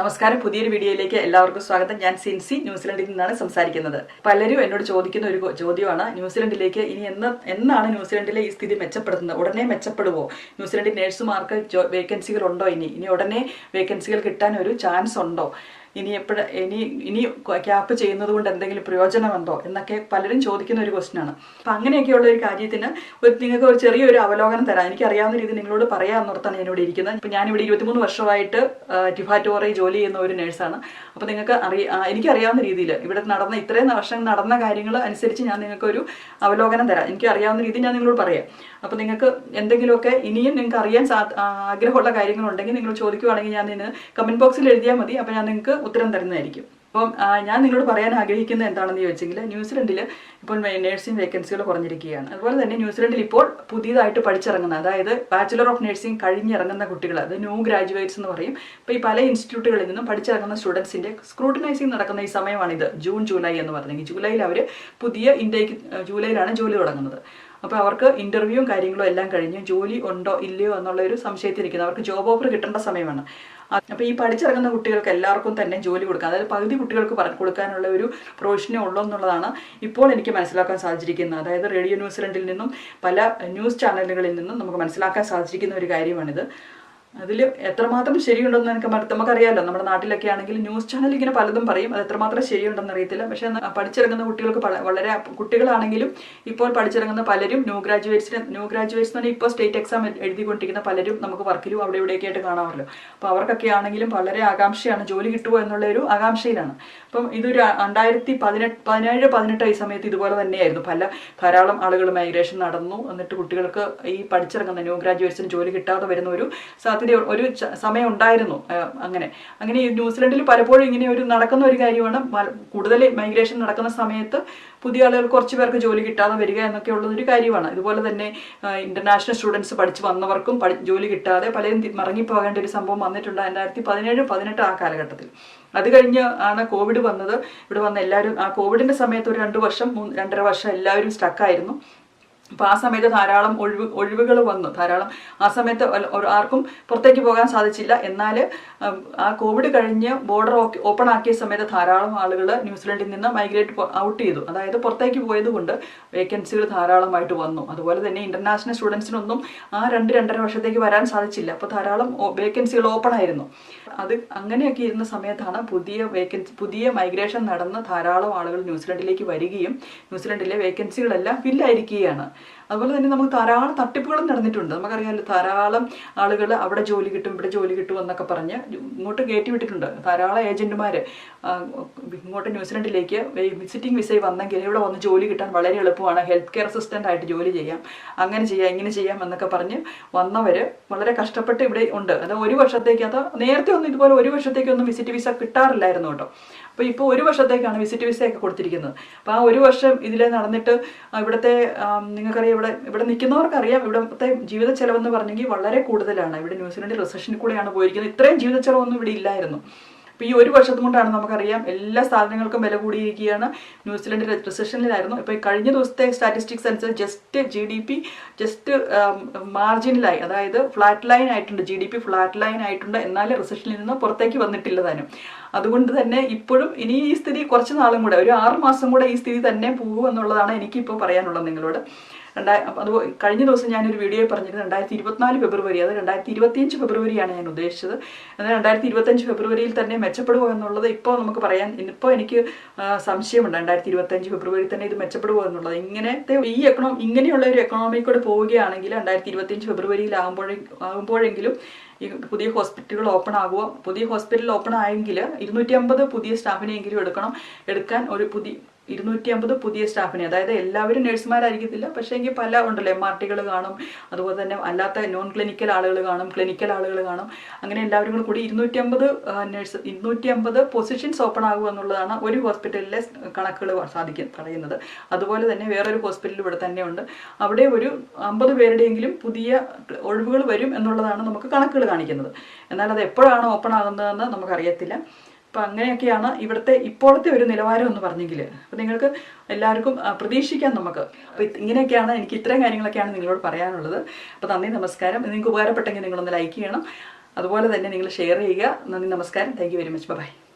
നമസ്കാരം. പുതിയൊരു വീഡിയോയിലേക്ക് എല്ലാവർക്കും സ്വാഗതം. ഞാൻ സിൻസി ന്യൂസിലൻഡിൽ നിന്നാണ് സംസാരിക്കുന്നത്. പലരും എന്നോട് ചോദിക്കുന്ന ഒരു ചോദ്യമാണ് ന്യൂസിലൻഡിലേക്ക് ഇനി എന്ന് എന്നാണ് ന്യൂസിലൻഡിലെ ഈ സ്ഥിതി മെച്ചപ്പെടുന്നത് ഉടനെ മെച്ചപ്പെടുവോ? ന്യൂസിലൻഡിൽ നേഴ്സുമാർക്ക് വേക്കൻസികൾ ഉണ്ടോ ഇനി? ഇനി ഉടനെ വേക്കൻസികൾ കിട്ടാൻ ഒരു ചാൻസ് ഉണ്ടോ? ഇനി എപ്പോഴ ഇനി ഇനി ക്യാപ്പ് ചെയ്യുന്നത് കൊണ്ട് എന്തെങ്കിലും പ്രയോജനമുണ്ടോ എന്നൊക്കെ പലരും ചോദിക്കുന്ന ഒരു ക്വസ്റ്റിനാണ് അപ്പം അങ്ങനെയൊക്കെയുള്ള ഒരു കാര്യത്തിന് ഒരു നിങ്ങൾക്ക് ഒരു ചെറിയൊരു അവലോകനം തരാം. എനിക്ക് അറിയാവുന്ന രീതി നിങ്ങളോട് പറയാമെന്നോർത്താണ് ഞാൻ ഇവിടെ ഇരിക്കുന്നത്. ഇപ്പം ഞാനിവിടെ ഇരുപത്തിമൂന്ന് വർഷമായിട്ട് ടിഫാറ്റോറയിൽ ജോലി ചെയ്യുന്ന ഒരു നേഴ്സാണ് അപ്പോൾ നിങ്ങൾക്ക് അറിയ എനിക്കറിയാവുന്ന രീതിയിൽ ഇവിടെ നടന്ന ഇത്രയും വർഷം നടന്ന കാര്യങ്ങൾ അനുസരിച്ച് ഞാൻ നിങ്ങൾക്കൊരു അവലോകനം തരാം. എനിക്ക് അറിയാവുന്ന രീതി ഞാൻ നിങ്ങളോട് പറയാം. അപ്പോൾ നിങ്ങൾക്ക് എന്തെങ്കിലുമൊക്കെ ഇനിയും നിങ്ങൾക്ക് അറിയാൻ സാ ആഗ്രഹമുള്ള കാര്യങ്ങളുണ്ടെങ്കിൽ നിങ്ങൾ ചോദിക്കുവാണെങ്കിൽ ഞാൻ നിന്ന് കമന്റ് ബോക്സിൽ എഴുതിയാൽ മതി. അപ്പോൾ ഞാൻ നിങ്ങൾക്ക് ഉത്തരം തരുന്നതായിരിക്കും. അപ്പം ഞാൻ നിങ്ങളോട് പറയാൻ ആഗ്രഹിക്കുന്നത് എന്താണെന്ന് ചോദിച്ചെങ്കിൽ ന്യൂസിലൻഡിൽ ഇപ്പോൾ നേഴ്സിംഗ് വേക്കൻസികൾ കുറഞ്ഞിരിക്കുകയാണ്. അതുപോലെ തന്നെ ന്യൂസിലൻഡിൽ ഇപ്പോൾ പുതിയതായിട്ട് പഠിച്ചിറങ്ങുന്ന അതായത് ബാച്ചിലർ ഓഫ് നഴ്സിംഗ് കഴിഞ്ഞിറങ്ങുന്ന കുട്ടികൾ അത് ന്യൂ ഗ്രാജുവേറ്റ്സ് എന്ന് പറയും. ഇപ്പോൾ ഈ പല ഇൻസ്റ്റിറ്റ്യൂട്ടുകളിൽ നിന്നും പഠിച്ചിറങ്ങുന്ന സ്റ്റുഡൻസിന്റെ സ്ക്രൂട്ടിനൈസിങ് നടക്കുന്ന ഈ സമയമാണിത്. ജൂൺ ജൂലൈ എന്ന് പറഞ്ഞെങ്കിൽ ജൂലൈയിൽ അവർ പുതിയ ഇൻടേക്ക് ജൂലൈയിലാണ് ജോലി തുടങ്ങുന്നത്. അപ്പോൾ അവർക്ക് ഇന്റർവ്യൂവും കാര്യങ്ങളും എല്ലാം കഴിഞ്ഞ്. ജോലി ഉണ്ടോ ഇല്ലയോ എന്നുള്ള ഒരു സംശയത്തിരിക്കുന്നത് അവർക്ക് ജോബ് ഓഫർ കിട്ടേണ്ട സമയമാണ്. അപ്പോൾ ഈ പഠിച്ചിറങ്ങുന്ന കുട്ടികൾക്ക് എല്ലാവർക്കും തന്നെ ജോലി കൊടുക്കാം. അതായത് പകുതി കുട്ടികൾക്ക് പറഞ്ഞു കൊടുക്കാനുള്ള ഒരു പ്രൊവിഷനേ ഉള്ളൂ എന്നുള്ളതാണ് ഇപ്പോൾ എനിക്ക് മനസ്സിലാക്കാൻ സാധിച്ചിരിക്കുന്നത്. അതായത് റേഡിയോ ന്യൂസിലൻഡിൽ നിന്നും പല ന്യൂസ് ചാനലുകളിൽ നിന്നും നമുക്ക് മനസ്സിലാക്കാൻ സാധിച്ചിരിക്കുന്ന ഒരു കാര്യമാണിത്. അതിൽ എത്രമാത്രം ശരിയുണ്ടെന്ന് എനിക്ക് നമുക്കറിയാമല്ലോ നമ്മുടെ നാട്ടിലൊക്കെ ആണെങ്കിൽ ന്യൂസ് ചാനൽ ഇങ്ങനെ പലതും പറയും. അത് എത്രമാത്രം ശരിയുണ്ടെന്ന് അറിയത്തില്ല. പക്ഷെ പഠിച്ചിറങ്ങുന്ന കുട്ടികൾക്ക് വളരെ കുട്ടികളാണെങ്കിലും ഇപ്പോൾ പഠിച്ചിറങ്ങുന്ന പലരും ന്യൂ ഗ്രാജുവേറ്റ്സിന് ന്യൂ ഗ്രാജുവേറ്റ്സ് തന്നെ ഇപ്പോൾ സ്റ്റേറ്റ് എക്സാം എഴുതിക്കൊണ്ടിരിക്കുന്ന പലരും നമുക്ക് വർക്കിലും അവിടെ ഇവിടെയൊക്കെ ആയിട്ട് കാണാമല്ലോ അപ്പോൾ അവർക്കൊക്കെ ആണെങ്കിലും വളരെ ആകാംക്ഷയാണ് ജോലി കിട്ടുമോ എന്നുള്ള ഒരു ആകാംക്ഷയിലാണ്. അപ്പം ഇതൊരു രണ്ടായിരത്തി പതിനെട്ട് പതിനേഴ് പതിനെട്ട് ഈ സമയത്ത് ഇതുപോലെ തന്നെയായിരുന്നു. പല ധാരാളം ആളുകൾ മൈഗ്രേഷൻ നടന്നു. എന്നിട്ട് കുട്ടികൾക്ക് ഈ പഠിച്ചിറങ്ങുന്ന ന്യൂ ഗ്രാജുവേറ്റ്സിന് ജോലി കിട്ടാതെ വരുന്ന ഒരു ഒരു സമയം ഉണ്ടായിരുന്നു അങ്ങനെ. അങ്ങനെ ന്യൂസിലൻഡിൽ പലപ്പോഴും ഇങ്ങനെ ഒരു നടക്കുന്ന ഒരു കാര്യമാണ്. കൂടുതൽ മൈഗ്രേഷൻ നടക്കുന്ന സമയത്ത് പുതിയ ആളുകൾ കുറച്ച് പേർക്ക് ജോലി കിട്ടാതെ വരിക എന്നൊക്കെ ഉള്ള ഒരു കാര്യമാണ്. ഇതുപോലെ തന്നെ ഇന്റർനാഷണൽ സ്റ്റുഡൻസ് പഠിച്ചു വന്നവർക്കും ജോലി കിട്ടാതെ പലരും മറങ്ങിപ്പോകേണ്ട ഒരു സംഭവം വന്നിട്ടുണ്ട് രണ്ടായിരത്തി പതിനേഴ് പതിനെട്ട് ആ കാലഘട്ടത്തിൽ. അത് കഴിഞ്ഞ് ആണ് കോവിഡ് വന്നത്. ഇവിടെ വന്ന എല്ലാവരും ആ കോവിഡിന്റെ സമയത്ത് ഒരു രണ്ട് വർഷം മൂന്ന് രണ്ടര വർഷം എല്ലാവരും സ്റ്റക്കായിരുന്നു അപ്പോൾ ആ സമയത്ത് ധാരാളം ഒഴിവ് ഒഴിവുകൾ വന്നു. ധാരാളം ആ സമയത്ത് ആർക്കും പുറത്തേക്ക് പോകാൻ സാധിച്ചില്ല. എന്നാൽ ആ കോവിഡ് കഴിഞ്ഞ് ബോർഡർ ഓപ്പൺ ആക്കിയ സമയത്ത് ധാരാളം ആളുകൾ ന്യൂസിലൻഡിൽ നിന്ന് മൈഗ്രേറ്റ് ഔട്ട് ചെയ്തു. അതായത് പുറത്തേക്ക് പോയത് കൊണ്ട് വേക്കൻസികൾ ധാരാളമായിട്ട് വന്നു. അതുപോലെ തന്നെ ഇന്റർനാഷണൽ സ്റ്റുഡൻസിനൊന്നും ആ രണ്ട് രണ്ടര വർഷത്തേക്ക് വരാൻ സാധിച്ചില്ല. അപ്പോൾ ധാരാളം വേക്കൻസികൾ ഓപ്പൺ ആയിരുന്നു. അത് അങ്ങനെയൊക്കെ ഇരുന്ന സമയത്താണ് പുതിയ വേക്കൻസി പുതിയ മൈഗ്രേഷൻ നടന്ന് ധാരാളം ആളുകൾ ന്യൂസിലൻഡിലേക്ക് വരികയും ന്യൂസിലൻഡിലെ വേക്കൻസികളെല്ലാം ഫില്ലായിരിക്കുകയാണ്. അതുപോലെ തന്നെ നമുക്ക് ധാരാളം തട്ടിപ്പുകളും നടന്നിട്ടുണ്ട്. നമുക്കറിയാമല്ലോ ധാരാളം ആളുകൾ അവിടെ ജോലി കിട്ടും ഇവിടെ ജോലി കിട്ടും എന്നൊക്കെ പറഞ്ഞ് ഇങ്ങോട്ട് കയറ്റി വിട്ടിട്ടുണ്ട് ധാരാളം ഏജന്റുമാർ ഇങ്ങോട്ട് ന്യൂസിലൻഡിലേക്ക് വിസിറ്റിംഗ് വിസയിൽ വന്നെങ്കിൽ ഇവിടെ വന്ന് ജോലി കിട്ടാൻ വളരെ എളുപ്പമാണ്. ഹെൽത്ത് കെയർ അസിസ്റ്റന്റ് ആയിട്ട് ജോലി ചെയ്യാം. അങ്ങനെ ചെയ്യാം ഇങ്ങനെ ചെയ്യാം എന്നൊക്കെ പറഞ്ഞ് വന്നവർ വളരെ കഷ്ടപ്പെട്ട് ഇവിടെ ഉണ്ട്. അത് ഒരു വർഷത്തേക്ക് അത് നേരത്തെ ഒന്നും ഇതുപോലെ ഒരു വർഷത്തേക്കൊന്നും വിസിറ്റ് വിസ കിട്ടാറില്ലായിരുന്നു കേട്ടോ. അപ്പോൾ ഇപ്പോൾ ഒരു വർഷത്തേക്കാണ് വിസിറ്റ് വിസയൊക്കെ കൊടുത്തിരിക്കുന്നത്. അപ്പോൾ ആ ഒരു വർഷം ഇതിൽ നടന്നിട്ട് ഇവിടുത്തെ നിങ്ങൾക്കറിയാം ഇവിടെ ഇവിടെ നിൽക്കുന്നവർക്കറിയാം ഇവിടുത്തെ ജീവിത ചെലവെന്ന് പറഞ്ഞെങ്കിൽ വളരെ കൂടുതലാണ്. ഇവിടെ ന്യൂസിലൻഡ് റിസഷനിൽ കൂടെയാണ് പോയിരിക്കുന്നത്. ഇത്രയും ജീവിത ചെലവൊന്നും ഇവിടെ ഇല്ലായിരുന്നു. അപ്പോൾ ഈ ഒരു വർഷത്തും കൊണ്ടാണ് നമുക്കറിയാം എല്ലാ സാധനങ്ങൾക്കും വില കൂടിയിരിക്കുകയാണ്. ന്യൂസിലൻഡ് റിസഷനിലായിരുന്നു ഇപ്പോൾ ഈ കഴിഞ്ഞ ദിവസത്തെ സ്റ്റാറ്റിസ്റ്റിക്സ് അനുസരിച്ച് just G D P just മാർജിനിലായി അതായത് ഫ്ലാറ്റ് ലൈൻ ആയിട്ടുണ്ട്. G D P flat line ആയിട്ടുണ്ട്. എന്നാൽ റിസഷനിൽ നിന്ന് പുറത്തേക്ക് വന്നിട്ടില്ല താനും. അതുകൊണ്ട് തന്നെ ഇപ്പോഴും ഇനി ഈ സ്ഥിതി കുറച്ച് നാളും കൂടെ ഒരു ആറ് മാസം കൂടെ ഈ സ്ഥിതി തന്നെ പോകുമെന്നുള്ളതാണ് എനിക്കിപ്പോൾ പറയാനുള്ളത് നിങ്ങളോട്. രണ്ടായി അത് കഴിഞ്ഞ ദിവസം ഞാനൊരു വീഡിയോ പറഞ്ഞിരുന്നു രണ്ടായിരത്തി ഇരുപത്തിനാല് ഫെബ്രുവരി അത് രണ്ടായിരത്തി ഇരുപത്തിയഞ്ച് ഫെബ്രുവരിയാണ് ഞാൻ ഉദ്ദേശിച്ചത്. എന്നാൽ രണ്ടായിരത്തി ഇരുപത്തഞ്ച് ഫെബ്രുവരിയിൽ തന്നെ മെച്ചപ്പെടുമോ എന്നുള്ളത് ഇപ്പോൾ നമുക്ക് പറയാൻ ഇപ്പോൾ എനിക്ക് സംശയമുണ്ട്. രണ്ടായിരത്തി ഇരുപത്തഞ്ച് ഫെബ്രുവരി തന്നെ ഇത് മെച്ചപ്പെടുമോ എന്നുള്ളത്. ഇങ്ങനത്തെ ഈ എക്കണോ ഇങ്ങനെയുള്ള ഒരു എക്കണോമി കൂടെ പോവുകയാണെങ്കിൽ രണ്ടായിരത്തി ഇരുപത്തിയഞ്ച് ഫെബ്രുവരിയിൽ ആകുമ്പോഴേ ആകുമ്പോഴെങ്കിലും ഈ പുതിയ ഹോസ്പിറ്റലുകൾ ഓപ്പൺ ആകുമോ പുതിയ ഹോസ്പിറ്റൽ ഓപ്പൺ ആയെങ്കിൽ ഇരുന്നൂറ്റി അമ്പത് പുതിയ സ്റ്റാഫിനെയെങ്കിലും എടുക്കണം. എടുക്കാൻ ഒരു പുതിയ ഇരുന്നൂറ്റി അമ്പത് പുതിയ സ്റ്റാഫിനെ. അതായത് എല്ലാവരും നഴ്സുമാരായിരിക്കത്തില്ല പക്ഷേ എങ്കിൽ പല ഉണ്ടല്ലോ എം ആർ ടികൾ കാണും അതുപോലെ തന്നെ അല്ലാത്ത നോൺ ക്ലിനിക്കൽ ആളുകൾ കാണും ക്ലിനിക്കൽ ആളുകൾ കാണും. അങ്ങനെ എല്ലാവരും കൂടി കൂടി ഇരുന്നൂറ്റി അമ്പത് നഴ്സ് ഇരുന്നൂറ്റി അമ്പത് പൊസിഷൻസ് ഓപ്പൺ ആകുക എന്നുള്ളതാണ് ഒരു ഹോസ്പിറ്റലിലെ കണക്കുകൾ സാധിക്കും പറയുന്നത്. അതുപോലെ തന്നെ വേറൊരു ഹോസ്പിറ്റൽ ഇവിടെ തന്നെയുണ്ട് അവിടെ ഒരു അമ്പത് പേരുടെയെങ്കിലും പുതിയ ഒഴിവുകൾ വരും എന്നുള്ളതാണ് നമുക്ക് കണക്കുകൾ കാണിക്കുന്നത്. എന്നാൽ അത് എപ്പോഴാണ് ഓപ്പൺ ആകുന്നതെന്ന് നമുക്കറിയത്തില്ല. അപ്പം അങ്ങനെയൊക്കെയാണ് ഇവിടുത്തെ ഇപ്പോഴത്തെ ഒരു നിലവാരം എന്ന് പറഞ്ഞെങ്കിൽ അപ്പം നിങ്ങൾക്ക് എല്ലാവർക്കും പ്രതീക്ഷിക്കാം നമുക്ക്. അപ്പം ഇങ്ങനെയൊക്കെയാണ് എനിക്ക് ഇത്രയും കാര്യങ്ങളൊക്കെയാണ് നിങ്ങളോട് പറയാനുള്ളത്. അപ്പോൾ നന്ദി നമസ്കാരം. നിങ്ങൾക്ക് ഉപകാരപ്പെട്ടെങ്കിൽ നിങ്ങളൊന്ന് ലൈക്ക് ചെയ്യണം. അതുപോലെ തന്നെ നിങ്ങൾ ഷെയർ ചെയ്യുക. നന്ദി നമസ്കാരം. Thank you very much. Bye.